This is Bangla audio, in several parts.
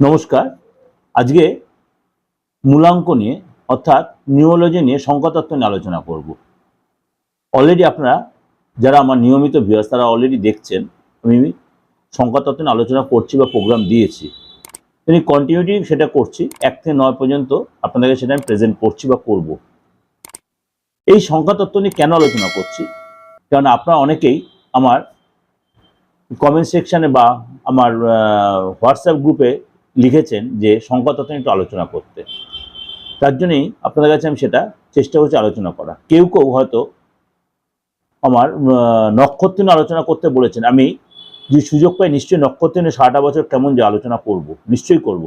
নমস্কার। আজকে মূলাঙ্ক নিয়ে, অর্থাৎ নিউরোলজি নিয়ে সংখ্যাতত্ত্ব নিয়ে আলোচনা করব। অলরেডি আপনারা, যারা আমার নিয়মিত ভিউয়ার্স তারা অলরেডি দেখছেন, আমি সংখ্যাতত্ত্ব নিয়ে আলোচনা করছি বা প্রোগ্রাম দিয়েছি। তিনি কন্টিনিউটি সেটা করছি, এক থেকে নয় পর্যন্ত আপনাদেরকে সেটা আমি প্রেজেন্ট করছি বা করব। এই সংখ্যাতত্ত্ব নিয়ে কেন আলোচনা করছি? কারণ আপনারা অনেকেই আমার কমেন্ট সেকশানে বা আমার হোয়াটসঅ্যাপ গ্রুপে লিখেছেন যে সংখ্যাতত্ত্ব নিয়ে একটু আলোচনা করতে। তার জন্যই আপনাদের কাছে আমি সেটা চেষ্টা করছি আলোচনা করা কেউ কেউ হয়তো আমার নক্ষত্র নিয়ে আলোচনা করতে বলেছেন। আমি যে সুযোগ পাই নিশ্চয়ই নক্ষত্র নিয়ে সারাটা বছর কেমন যে আলোচনা করব, নিশ্চয়ই করব।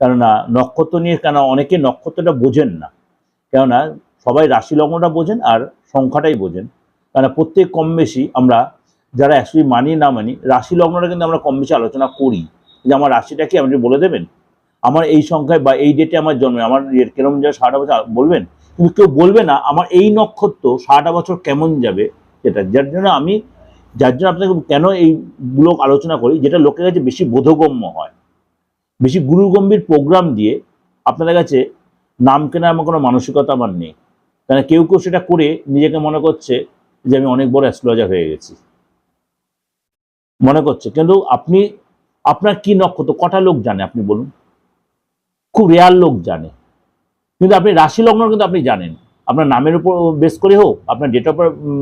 কেননা নক্ষত্র নিয়ে কেন অনেকে নক্ষত্রটা বোঝেন না। কেননা সবাই রাশি লগ্নটা বোঝেন আর সংখ্যাটাই বোঝেন। কেননা প্রত্যেক কম বেশি আমরা যারা অ্যাকচুয়ালি মানি না মানি, রাশি লগ্নটা কিন্তু আমরা কম বেশি আলোচনা করি। যে আমার রাশিটা কি আপনি বলে দেবেন? আমার এই সংখ্যায় বা এই ডেটে আমার জন্মে, আমার কিরম যাবে সারাটা বছর, বলবেন? কিন্তু কেউ বলবে না, আমার এই নক্ষত্র সারাটা বছর কেমন যাবে সেটা যার জন্য আমি, যার জন্য আপনাকে কেন এইগুলো আলোচনা করি? যেটা লোকের কাছে বেশি বোধগম্য হয়। বেশি গুরুগম্ভীর প্রোগ্রাম দিয়ে আপনাদের কাছে নাম কেনার আমার কোনো মানসিকতা আমার নেই। কারণ কেউ কেউ সেটা করে নিজেকে মনে করছে যে আমি অনেক বড় অ্যাস্ট্রোলজার হয়ে গেছি। মনে করছে। কিন্তু আপনি আপনার কি নক্ষত্র? কটা লোক জানে আপনি বলুন? খুব রেয়ার লোক জানে। কিন্তু আপনি রাশি লগ্ন কিন্তু আপনি জানেন। আপনার নামের উপর বেস করে হোক, আপনার ডেট অফ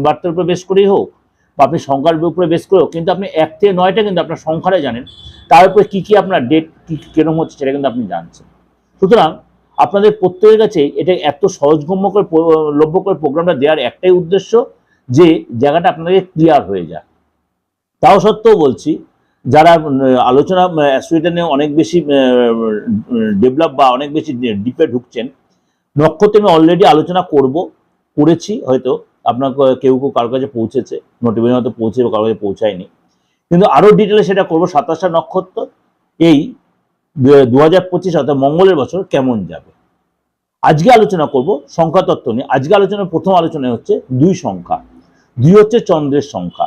বার্থের উপর বেস করেই হোক, বা আপনি সংখ্যার উপরে বেস করে হোক, কিন্তু আপনি এক থেকে নয়টা কিন্তু আপনার সংখ্যাটা জানেন। তার উপরে কী কী আপনার ডেট কী কীরকম হচ্ছে সেটা কিন্তু আপনি জানছেন। সুতরাং আপনাদের প্রত্যেকের কাছে এটা এত সহজগম্য করে লভ্য করে প্রোগ্রামটা দেওয়ার একটাই উদ্দেশ্য যে জায়গাটা আপনাদের ক্লিয়ার হয়ে যায়। তাও সত্ত্বেও বলছি যারা আলোচনা অ্যাস্ট্রোইটা নিয়ে অনেক বেশি ডেভেলপ বা অনেক বেশি ডিপে ঢুকছেন নক্ষত্রে আমি অলরেডি আলোচনা করব, করেছি হয়তো আপনার কেউ কেউ কারোর কাছে পৌঁছেছে নোটিফিকেশন হয়তো পৌঁছে বা কারোর কাছে পৌঁছায়নি। কিন্তু আরও ডিটেলে সেটা করব, সাতাশটা নক্ষত্র, এই দু হাজার পঁচিশ অর্থাৎ মঙ্গলের বছর কেমন যাবে? আজকে আলোচনা করব সংখ্যা তত্ত্ব নিয়ে। আজকে আলোচনার প্রথম আলোচনা হচ্ছে দুই সংখ্যা। দুই হচ্ছে চন্দ্রের সংখ্যা।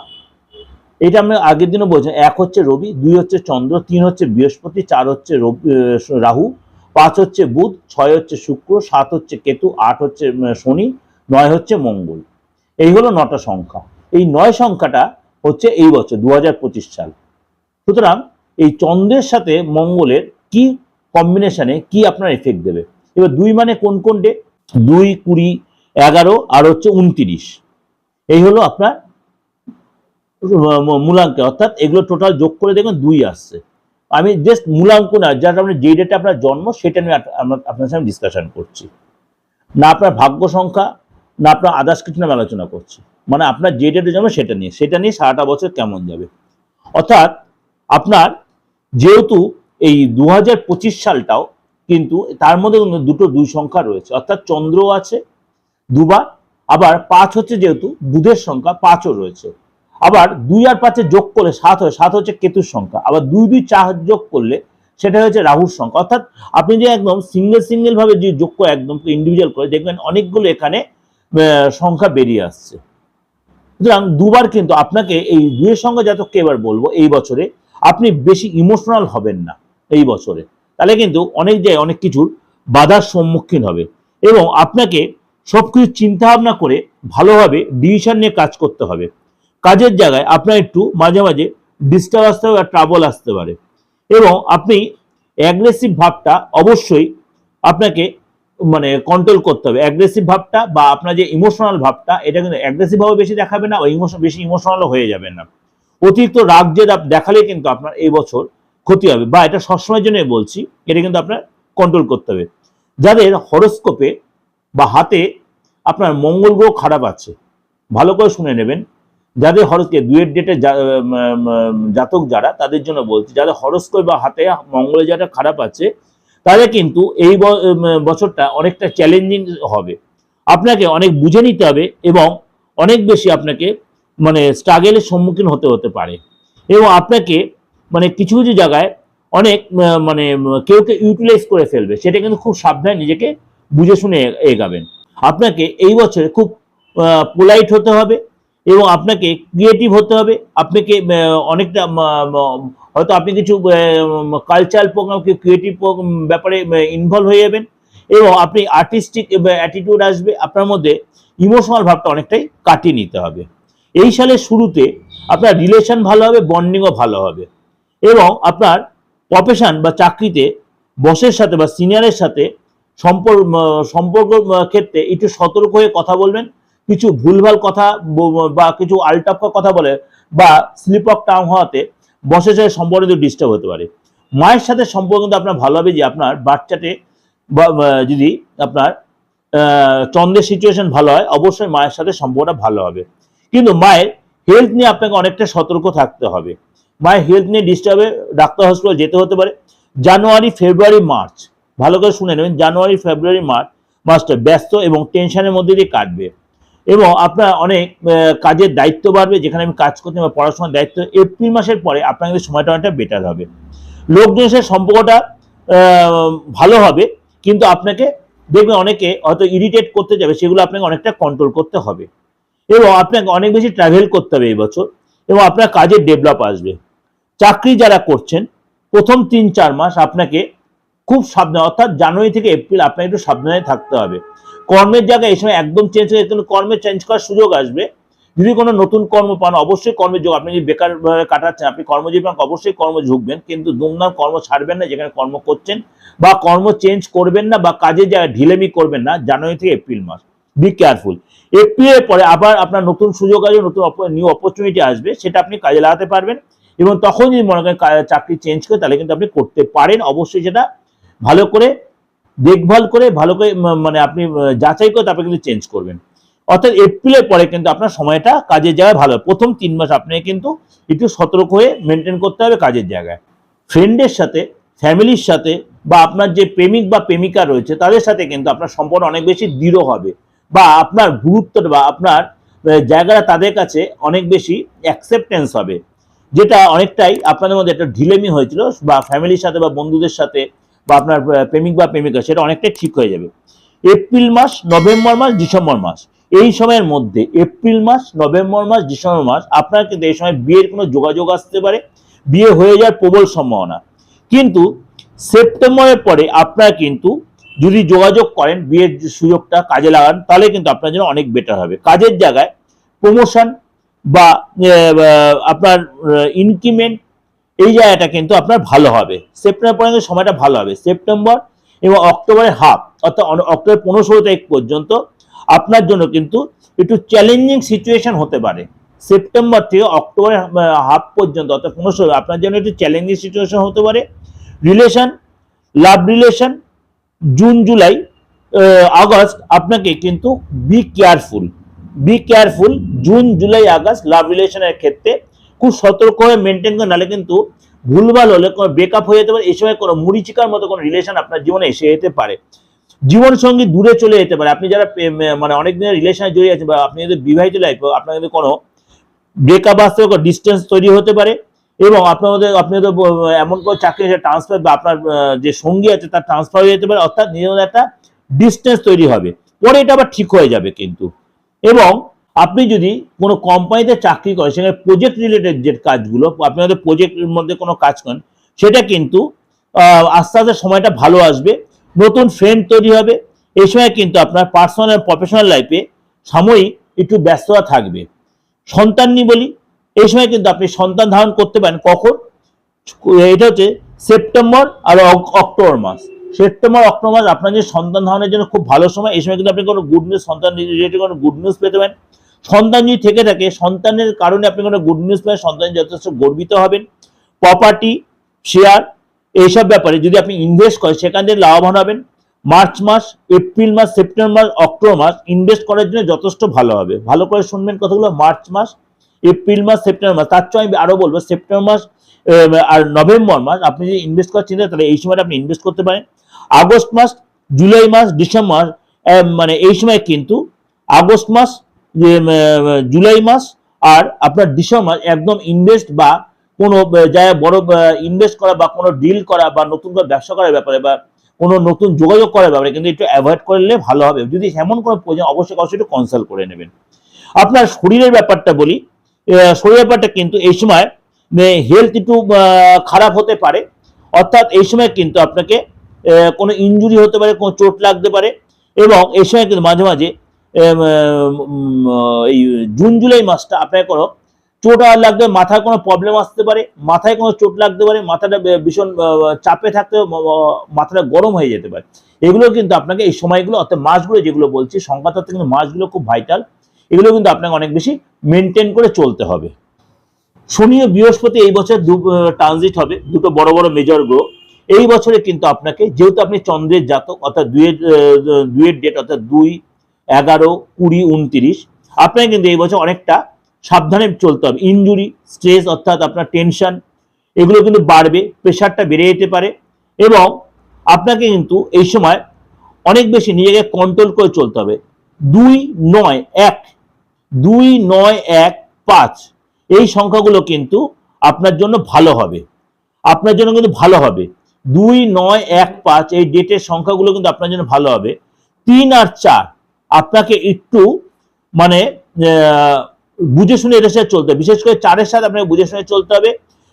এটা আমি আগের দিনও বলছি, এক হচ্ছে রবি, দুই হচ্ছে চন্দ্র, তিন হচ্ছে বৃহস্পতি, চার হচ্ছে রাহু, পাঁচ হচ্ছে বুধ, ছয় হচ্ছে শুক্র, সাত হচ্ছে কেতু, আট হচ্ছে শনি, নয় হচ্ছে মঙ্গল। এই হলো নটা সংখ্যা। এই নয় সংখ্যাটা হচ্ছে এই বছর দু হাজার পঁচিশ সাল। সুতরাং এই চন্দ্রের সাথে মঙ্গলের কি কম্বিনেশনে কি আপনার এফেক্ট দেবে? এবার দুই মানে কোন কোন ডে দুই, কুড়ি, এগারো, আর হচ্ছে উনতিরিশ। এই হলো আপনার মূলাঙ্কে, অর্থাৎ এগুলো টোটাল যোগ করে দেখবেন দুই আসছে। আমি জাস্ট মূলাঙ্ক না, যার আপনি যে ডেটে আপনার জন্ম সেটা নিয়ে আপনার সাথে ডিসকাশন করছি। না আপনার ভাগ্য সংখ্যা, না আপনার আদার্স কিছু নামে আলোচনা করছি। মানে আপনার যে ডেটে জন্ম সেটা নিয়ে সেটা নিয়ে সারাটা বছর কেমন যাবে? অর্থাৎ আপনার যেহেতু এই দু হাজার পঁচিশ সালটাও কিন্তু তার মধ্যে দুটো দুই সংখ্যা রয়েছে। অর্থাৎ চন্দ্র আছে দুবার, আবার পাঁচ হচ্ছে যেহেতু বুধের সংখ্যা পাঁচও রয়েছে। আবার দুই আর পাঁচে যোগ করলে সাত হয়, সাত হচ্ছে কেতুর সংখ্যা। আবার দুই দুই, চার যোগ করলে সেটা হচ্ছে রাহুর সংখ্যা। অর্থাৎ আপনি যে একদম সিঙ্গেল সিঙ্গেল ভাবে যে যোগ করে একদম ইন্ডিভিজুয়াল করে, দেখবেন অনেকগুলো এখানে সংখ্যা বেরিয়ে আসছে। সুতরাং দুবার কিন্তু আপনাকে এই দুইয়ের সঙ্গে জাতককে এবার বলব, এই বছরে আপনি বেশি ইমোশনাল হবেন না, এই বছরে। তাহলে কিন্তু অনেক জায়গায় অনেক কিছুর বাধার সম্মুখীন হবে। এবং আপনাকে সবকিছু চিন্তা ভাবনা করে ভালোভাবে ডিসিশন নিয়ে কাজ করতে হবে। কাজের জায়গায় আপনার একটু মাঝে মাঝে ডিস্টার্ব আসতে পারে ট্রাবল আসতে পারে। এবং আপনি অ্যাগ্রেসিভ ভাবটা অবশ্যই আপনাকে মানে কন্ট্রোল করতে হবে। অ্যাগ্রেসিভ ভাবটা বা আপনার যে ইমোশনাল ভাবটা, এটা কিন্তু অ্যাগ্রেসিভ ভাবে বেশি দেখাবে না ইমোশন বেশি ইমোশনালও হয়ে যাবে না। অতিরিক্ত রাগ যে দেখালে কিন্তু আপনার এই বছর ক্ষতি হবে বা এটা সবসময়ের জন্য বলছি, এটা কিন্তু আপনার কন্ট্রোল করতে হবে। যাদের হরস্কোপে বা হাতে আপনার মঙ্গল গ্রহ খারাপ আছে, ভালো করে শুনে নেবেন। যাদের হরস্কোপ দুয়ের ডেটে জাতক যারা তাদের জন্য বলছি যাদের হরস্কোপ বা হাতে মঙ্গলের যেটা খারাপ আছে তাহলে কিন্তু এই বছরটা অনেকটা চ্যালেঞ্জিং হবে। আপনাকে অনেক বুঝে নিতে হবে এবং অনেক বেশি আপনাকে মানে স্ট্রাগেলের সম্মুখীন হতে হতে পারে। এবং আপনাকে মানে কিছু কিছু জায়গায় অনেক মানে উম, কেউ কেউ ইউটিলাইজ করে ফেলবে সেটা কিন্তু খুব সাবধানে নিজেকে বুঝে শুনে এগাবেন। আপনাকে এই বছরে খুব পোলাইট হতে হবে এবং আপনাকে ক্রিয়েটিভ হতে হবে। আপনাকে অনেকটা হয়তো আপনি কিছু কালচারাল প্রোগ্রাম ক্রিয়েটিভ ব্যাপারে ইনভলভ হয়ে যাবেন এবং আপনি আর্টিস্টিক অ্যাটিটিউড আসবে। আপনার মধ্যে ইমোশনাল ভাবটা অনেকটাই কাটিয়ে নিতে হবে। এই সালের শুরুতে আপনার রিলেশন ভালো হবে বন্ডিংও ভালো হবে এবং আপনার প্রফেশন বা চাকরিতে বসের সাথে বা সিনিয়রের সাথে সম্পর্ক সম্পর্ক ক্ষেত্রে একটু সতর্ক হয়ে কথা বলবেন। কিছু ভুলভাল কথা বা কিছু আলটাপ্পা কথা বলে বা স্লিপ অফ টার্ম হওয়াতে বসের সাথে সম্পর্ক ডিস্টার্ব হতে পারে। মায়ের সাথে সম্পর্ক কিন্তু আপনার ভালো হবে যে আপনার বাচ্চাটে বা যদি আপনার চন্দ্রের সিচুয়েশন ভালো হয়, অবশ্যই মায়ের সাথে সম্পর্কটা ভালো হবে। কিন্তু মায়ের হেলথ নিয়ে আপনাকে অনেকটা সতর্ক থাকতে হবে। মায়ের হেলথ নিয়ে ডিস্টার্বে ডাক্তার হসপিটাল যেতে হতে পারে। জানুয়ারি ফেব্রুয়ারি মার্চ ভালো করে শুনে নেবেন। জানুয়ারি ফেব্রুয়ারি মার্চ মাসটা ব্যস্ত এবং টেনশনের মধ্যে দিয়ে কাটবে। এবং আপনার অনেক কাজের দায়িত্ব বাড়বে, যেখানে আমি কাজ করতে বা পড়াশোনার দায়িত্ব, এপ্রিল মাসের পরে আপনার কিন্তু সময়টা অনেকটা বেটার হবে। লোকজনের সাথে সম্পর্কটা ভালো হবে, কিন্তু আপনাকে দেখবেন অনেকে হয়তো ইরিটেট করতে যাবে, সেগুলো আপনাকে অনেকটা কন্ট্রোল করতে হবে। এবং আপনাকে অনেক বেশি ট্রাভেল করতে হবে এই বছর, এবং আপনার কাজের ডেভেলপ আসবে। চাকরি যারা করছেন, প্রথম তিন চার মাস আপনাকে খুব সাবধান, অর্থাৎ জানুয়ারি থেকে এপ্রিল আপনাকে একটু সাবধানে থাকতে হবে। কর্মের জায়গায় এই সময় একদম চেঞ্জ হয়ে কিন্তু কর্মে চেঞ্জ করার সুযোগ আসবে। যদি কোনো নতুন কর্ম পান, অবশ্যই কর্মের যোগ। আপনি যদি বেকার কাটাচ্ছেন, আপনি কর্মজীবী পান অবশ্যই কর্ম ঝুঁকবেন, কিন্তু দুমদাম কর্ম ছাড়বেন না, যেখানে কর্ম করছেন বা কর্ম চেঞ্জ করবেন না বা কাজের জায়গায় ঢিলেমি করবেন না, জানুয়ারি থেকে এপ্রিল মাস। বি কেয়ারফুল এপ্রিলের পরে আবার আপনার নতুন সুযোগ আসবে, নতুন নিউ অপরচুনিটি আসবে, সেটা আপনি কাজে লাগাতে পারবেন। এবং তখন যদি মনে করেন চাকরি চেঞ্জ করে, তাহলে কিন্তু আপনি করতে পারেন। অবশ্যই সেটা ভালো করে দেখভাল করে ভালো করে মানে আপনি যাচাই করে তারপরে কিন্তু চেঞ্জ করবেন। অর্থাৎ এপ্রিলের পরে কিন্তু আপনার সময়টা কাজের জায়গায় ভালো। প্রথম তিন মাস আপনাকে কিন্তু একটু সতর্ক হয়ে মেনটেন করতে হবে কাজের জায়গায়। ফ্রেন্ডের সাথে ফ্যামিলির সাথে বা আপনার যে প্রেমিক বা প্রেমিকা রয়েছে, তাদের সাথে কিন্তু আপনার সম্পর্ক অনেক বেশি দৃঢ় হবে বা আপনার গুরুত্বটা বা আপনার জায়গাটা তাদের কাছে অনেক বেশি অ্যাকসেপ্টেন্স হবে। যেটা অনেকটাই আপনাদের মধ্যে একটা ঢিলেমি হয়েছিল বা ফ্যামিলির সাথে বা বন্ধুদের সাথে বা আপনার প্রেমিক বা প্রেমিকা, সেটা অনেকটাই ঠিক হয়ে যাবে। এপ্রিল মাস, নভেম্বর মাস, ডিসেম্বর মাস। এই সময়ের মধ্যে এপ্রিল মাস, নভেম্বর মাস, ডিসেম্বর মাস, আপনার কিন্তু এই সময় বিয়ের কোনো যোগাযোগ আসতে পারে। বিয়ে হয়ে যাওয়ার প্রবল সম্ভাবনা। কিন্তু সেপ্টেম্বরের পরে আপনার কিন্তু যদি যোগাযোগ করেন, বিয়ের সুযোগটা কাজে লাগান, তাহলে কিন্তু আপনার জন্য অনেক বেটার হবে। কাজের জায়গায় প্রমোশন বা আপনার ইনক্রিমেন্ট এই জায়গাটা কিন্তু আপনার ভালো হবে। সেপ্টেম্বর পর্যন্ত সময়টা ভালো হবে। সেপ্টেম্বর এবং অক্টোবরের হাফ অর্থাৎ অক্টোবর পনেরো ষোলো তারিখ পর্যন্ত আপনার জন্য কিন্তু একটু চ্যালেঞ্জিং সিচুয়েশন হতে পারে। সেপ্টেম্বর থেকে অক্টোবরের হাফ পর্যন্ত, অর্থাৎ পনেরো ষোলো আপনার জন্য একটু চ্যালেঞ্জিং সিচুয়েশন হতে পারে। Relation love relation June July August আপনাকে কিন্তু be careful be careful June July August love রিলেশনের ক্ষেত্রে খুব সতর্ক হয়ে মেনটেন করে নাহলে কিন্তু ভুলভাল হলে কোনো ব্রেকআপ হয়ে যেতে পারে, এই সময় কোনো মুড়িচিকার মতো কোনো রিলেশন আপনার জীবনে এসে যেতে পারে। জীবন সঙ্গী দূরে চলে যেতে পারে। আপনি যারা মানে অনেক দিনের রিলেশনে জড়িয়ে আছেন বা আপনি যদি বিবাহিত লাইফ আপনার কিন্তু কোনো ব্রেকআপ আসতে কোনো ডিস্টেন্স তৈরি হতে পারে, এবং আপনার মধ্যে, আপনি হয়তো এমন কোনো চাকরি ট্রান্সফার বা আপনার যে সঙ্গী আছে তার ট্রান্সফার হয়ে যেতে পারে, অর্থাৎ নিজের একটা ডিস্টেন্স তৈরি হবে। পরে এটা আবার ঠিক হয়ে যাবে কিন্তু। এবং আপনি যদি কোনো কোম্পানিতে চাকরি করেন, সেখানে প্রজেক্ট রিলেটেড যে কাজগুলো, আপনি হয়তো প্রজেক্টের মধ্যে কোনো কাজ করেন, সেটা কিন্তু আস্তে আস্তে সময়টা ভালো আসবে, নতুন ফ্রেন্ড তৈরি হবে, এই সময় কিন্তু আপনার পার্সোনাল প্রফেশনাল লাইফে সাময়িক একটু ব্যস্ততা থাকবে। সন্তান নিয়ে বলি, এই সময় কিন্তু আপনি সন্তান ধারণ করতে পারেন কখন? এটা হচ্ছে সেপ্টেম্বর আর অক- অক্টোবর মাস। সেপ্টেম্বর, অক্টোবর মাস আপনার যে সন্তান ধারণের জন্য খুব ভালো সময়, এই সময় কিন্তু আপনি কোনো গুড নিউজ সন্তান রিলেটেড কোনো গুড নিউজ পেতে পারেন। সন্তান যদি থেকে থাকে, সন্তানের কারণে আপনি কোনো গুড নিউজ পেয়ে সন্তান যথেষ্ট গর্বিত হবেন। প্রপার্টি শেয়ার এইসব ব্যাপারে যদি আপনি ইনভেস্ট করেন, সেখান থেকে লাভবান হবেন। মার্চ মাস এপ্রিল মাস সেপ্টেম্বর মাস অক্টোবর মাস ইনভেস্ট করার জন্য যথেষ্ট ভালো হবে। ভালো করে শুনবেন কথাগুলো মার্চ মাস এপ্রিল মাস সেপ্টেম্বর মাস। তার চেয়ে আমি আরও বলব সেপ্টেম্বর মাস আর নভেম্বর মাস, আপনি যদি ইনভেস্ট করার চিন্তা তাহলে এই সময়টা আপনি ইনভেস্ট করতে পারেন। আগস্ট মাস জুলাই মাস ডিসেম্বর মানে এই সময় কিন্তু আগস্ট মাস যে, জুলাই মাস আর আপনার ডিসেম্বর একদম ইনভেস্ট বা কোনো জায়গায় বড় ইনভেস্ট করা বা কোনো ডিল করা বা নতুন করে ব্যবসা করার ব্যাপারে বা কোনো নতুন যোগাযোগ করার ব্যাপারে কিন্তু একটু অ্যাভয়েড করলে ভালো হবে। যদি এমন কোনো প্রয়োজন অবশ্যই অবশ্যই একটু কনসাল্ট করে নেবেন। আপনার শরীরের ব্যাপারটা বলি শরীরের ব্যাপারটা কিন্তু এই সময় হেলথ একটু খারাপ হতে পারে। অর্থাৎ এই সময় কিন্তু আপনাকে কোনো ইনজুরি হতে পারে কোনো চোট লাগতে পারে এবং এই সময় কিন্তু মাঝে মাঝে এই জুন জুলাই মাসটা আপনার করো। চোট লাগবে মাথায় কোনো প্রবলেম আসতে পারে মাথায় কোনো চোট লাগতে পারে মাথাটা ভীষণ চাপে থাকতে মাথাটা গরম হয়ে যেতে পারে। এগুলো কিন্তু আপনাকে এই সময়গুলো অর্থাৎ মাসগুলো যেগুলো বলছি সংখ্যাতত্ত্বে কিন্তু মাসগুলো খুব ভাইটাল এগুলো কিন্তু আপনাকে অনেক বেশি মেনটেন করে চলতে হবে। শনি ও বৃহস্পতি এই বছর দু ট্রানজিট হবে দুটো বড় বড় মেজর গ্রো এই বছরে কিন্তু আপনাকে যেহেতু আপনি চন্দ্রের জাতক অর্থাৎ দুইয়ের আহ, দুইয়ের ডেট অর্থাৎ দুই এগারো, কুড়ি, উনত্রিশ। আপনাকে কিন্তু এই বছর অনেকটা সাবধানে চলতে হবে। ইনজুরি স্ট্রেস অর্থাৎ আপনার টেনশন এগুলো কিন্তু বাড়বে প্রেশারটা বেড়ে যেতে পারে এবং আপনাকে কিন্তু এই সময় অনেক বেশি নিজেকে কন্ট্রোল করে চলতে হবে। দুই নয় এক, দুই নয় এক পাঁচ, এই সংখ্যাগুলো কিন্তু আপনার জন্য ভালো হবে। আপনার জন্য কিন্তু ভালো হবে। দুই নয় এক পাঁচ, এই ডেটের সংখ্যাগুলো কিন্তু আপনার জন্য ভালো হবে। তিন আর চার আপনাকে একটু মানে বুঝে শুনে এটার সাথে চলতে হবে। বিশেষ করে চারের সাথে আপনাকে বুঝে শুনে চলতে হবে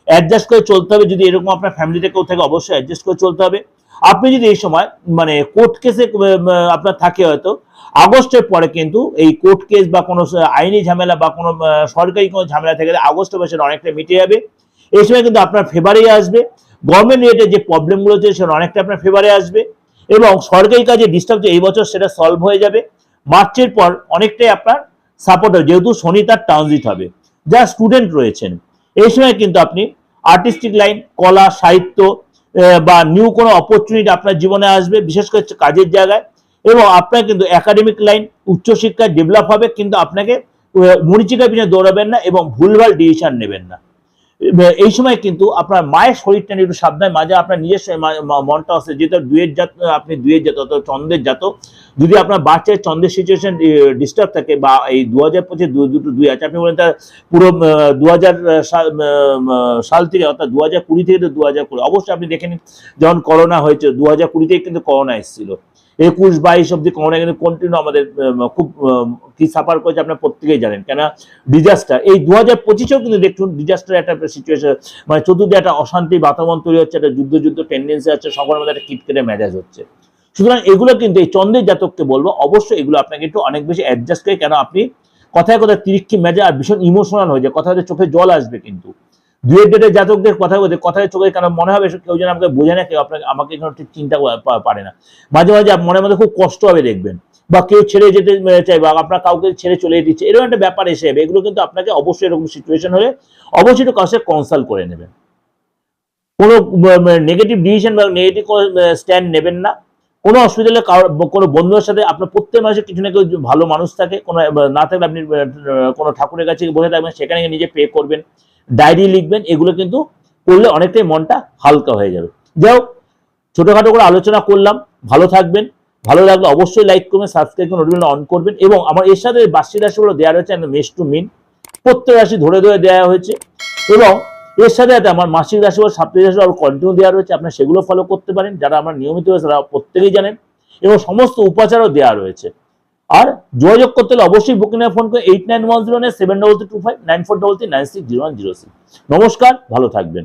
অ্যাডজাস্ট করে চলতে হবে। যদি এরকম আপনার ফ্যামিলিতে কেউ থাকে, অবশ্যই অ্যাডজাস্ট করে চলতে হবে। আপনি যদি এই সময় মানে কোর্ট কেসে আপনার থাকে হয়তো, আগস্টের পরে কিন্তু এই কোর্ট কেস বা কোনো আইনি ঝামেলা বা কোনো সরকারি কোনো ঝামেলা থেকে আগস্ট মাসে অনেকটা মিটে যাবে। এই সময় কিন্তু আপনার ফেভারেই আসবে। গভর্নমেন্ট রেটে যে প্রবলেমগুলো হচ্ছে, সেটা অনেকটা আপনার ফেভারে আসবে। এবং সরকারি কাজে ডিস্টার্ব এই বছর সেটা সলভ হয়ে যাবে। মার্চের পর অনেকটাই আপনার সাপোর্ট হবে যেহেতু শনি তার ট্রানজিট হবে। যারা স্টুডেন্ট রয়েছেন। এই সময় কিন্তু আপনি আর্টিস্টিক লাইন কলা, সাহিত্য বা নিউ কোনো অপরচুনিটি আপনার জীবনে আসবে, বিশেষ করে কাজের জায়গায়। এবং আপনার কিন্তু একাডেমিক লাইন উচ্চশিক্ষায় ডেভেলপ হবে, কিন্তু আপনাকে মরিচিকার পিছনে দৌড়াবেন না এবং ভুলভাল ডিসিশন নেবেন না। এই সময় কিন্তু আপনার মায়ের শরীরটা একটু সাবধানে। মাঝে আপনার নিজের মনটা আছে, যেহেতু দুয়ের জাত আপনি দুয়ের জাত অথবা চন্দ্রের জাত। যদি আপনার বাচ্চার চন্দ্রের সিচুয়েশন ডিস্টার্ব থাকে বা এই দু হাজার পঁচিশ দুটো দুই আছে, আপনি বলেন তার পুরো দু হাজার সাল থেকে, অর্থাৎ দু হাজার কুড়ি থেকে দু হাজার কুড়ি। অবশ্যই আপনি দেখে নিন যখন করোনা হয়েছে দু হাজার কুড়ি থেকে কিন্তু করোনা এসেছিল। একুশ, বাইশ অব্দি করোনা কিন্তু কন্টিনিউ আমাদের খুব কি সাফার করেছে আপনার প্রত্যেকেই জানেন। কেন ডিজাস্টার এই দু হাজার পঁচিশেও কিন্তু দেখুন ডিজাস্টার একটা সিচুয়েশন মানে চতুর্দিকে একটা অশান্তি বাতাবরণ তৈরি হচ্ছে, একটা যুদ্ধ যুদ্ধ টেন্ডেন্সি আছে, সকলের মধ্যে একটা কিটকেটে মেজাজ হচ্ছে। সুতরাং এগুলো কিন্তু এই চন্দ্রের জাতককে বলব, অবশ্যই এগুলো আপনাকে একটু অনেক বেশি অ্যাডজাস্ট করে কেন আপনি কথায় কথায় তিরিক্ষি মেজা আর ভীষণ ইমোশনাল হয়ে যায় কথায় চোখে জল আসবে কিন্তু। দুয়ের ডেটের জাতকদের কথা বলতে, কথায় চোখে কেন মনে হবে কেউ যেন আমাকে বোঝে না, কেউ আপনাকে, আমাকে কোনো ঠিক চিন্তা পারে না। মাঝে মাঝে মনের মধ্যে খুব কষ্ট হবে দেখবেন। বা কেউ ছেড়ে যেতে চাই বা আপনার কাউকে ছেড়ে চলে দিচ্ছে এরকম একটা ব্যাপার এসে যাবে। এগুলো কিন্তু আপনাকে অবশ্যই এরকম সিচুয়েশন হলে অবশ্যই একটু সাথে কনসাল্ট করে নেবেন। কোনো নেগেটিভ ডিসিশন বা নেগেটিভ স্ট্যান্ড নেবেন না। কোনো অসুবিধা হলে কোনো বন্ধুদের সাথে আপনার প্রত্যেক মানুষের কিছু না কেউ ভালো মানুষ থাকে, কোনো না থাকলে আপনি কোনো ঠাকুরের কাছে বসে থাকবেন, সেখানে নিজে পে করবেন। ডায়েরি লিখবেন, এগুলো কিন্তু করলে অনেকটাই মনটা হালকা হয়ে যাবে। যাই হোক, ছোটোখাটো করে আলোচনা করলাম, ভালো থাকবেন, ভালো লাগলে অবশ্যই লাইক করবেন সাবস্ক্রাইব করে নোটিফিকেশন অন করবেন এবং আমার এর সাথে বার্ষিক রাশিগুলো দেওয়া রয়েছে মেস টু মিন। প্রত্যেক রাশি ধরে ধরে দেওয়া হয়েছে এবং এর সাথে সাথে আমার মাসিক রাশি বা সাপ্তাহিক রাশি আরও কন্টিনিউ দেওয়া রয়েছে, আপনারা সেগুলো ফলো করতে পারেন, যারা আমরা নিয়মিত তারা প্রত্যেকেই জানেন এবং সমস্ত উপাচারও দেওয়া রয়েছে। আর যোগাযোগ করতে হলে অবশ্যই বুকিং ফোন করে eight nine one zero nine seven double three two five nine four double three nine six zero one zero six নমস্কার, ভালো থাকবেন।